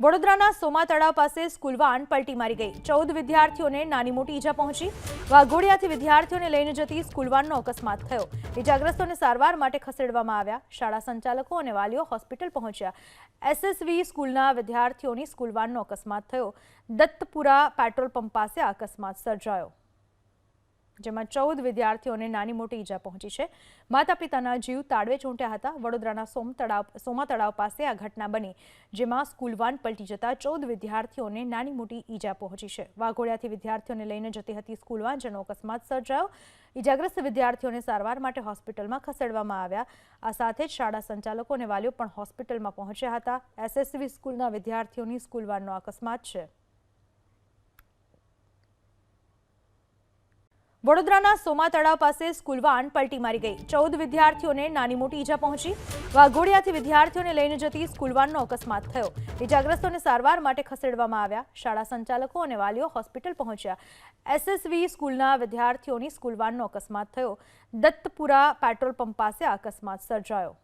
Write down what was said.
વડોદરાના સોમા તળાવ પાસે સ્કૂલવાન પલટી મારી ગઈ. ચૌદ વિદ્યાર્થીઓને નાની મોટી ઈજા પહોંચી. વાઘોડિયાથી વિદ્યાર્થીઓને લઈને જતી સ્કૂલવાનનો અકસ્માત થયો. ઈજાગ્રસ્તોને સારવાર માટે ખસેડવામાં આવ્યા. શાળા સંચાલકો અને વાલીઓ હોસ્પિટલ પહોંચ્યા. એસએસવી સ્કૂલના વિદ્યાર્થીઓની સ્કૂલવાનનો અકસ્માત થયો. દત્તપુરા પેટ્રોલ પંપ પાસે અકસ્માત સર્જાયો. જેમાં ચૌદ વિદ્યાર્થીઓને નાની મોટી ઈજા પહોંચી છે. માતા પિતાના જીવ તાળવે ચોંટ્યા હતા. વડોદરાના સોમ તળાવ સોમા તળાવ પાસે આ ઘટના બની, જેમાં સ્કૂલ વાન પલટી જતા ચૌદ વિદ્યાર્થીઓને નાની મોટી ઈજા પહોંચી છે. વાઘોડિયાથી વિદ્યાર્થીઓને લઈને જતી હતી સ્કૂલ વાન, જેનો અકસ્માત સર્જાયો. ઈજાગ્રસ્ત વિદ્યાર્થીઓને સારવાર માટે હોસ્પિટલમાં ખસેડવામાં આવ્યા. આ સાથે જ શાળા સંચાલકો અને વાલીઓ પણ હોસ્પિટલમાં પહોંચ્યા હતા. એસએસવી સ્કૂલના વિદ્યાર્થીઓની સ્કૂલ વાનનો અકસ્માત છે. વડોદરાના સોમા તળાવ પાસે સ્કૂલવાન પલટી મારી ગઈ. ચૌદ વિદ્યાર્થીઓને નાની મોટી ઈજા પહોંચી. વાઘોડિયાથી વિદ્યાર્થીઓને લઈને જતી સ્કૂલવાનનો અકસ્માત થયો. ઈજાગ્રસ્તોને સારવાર માટે ખસેડવામાં આવ્યા. શાળા સંચાલકો અને વાલીઓ હોસ્પિટલ પહોંચ્યા. એસએસવી સ્કૂલના વિદ્યાર્થીઓની સ્કૂલવાનનો અકસ્માત થયો. દત્તપુરા પેટ્રોલ પંપ પાસે આ અકસ્માત સર્જાયો.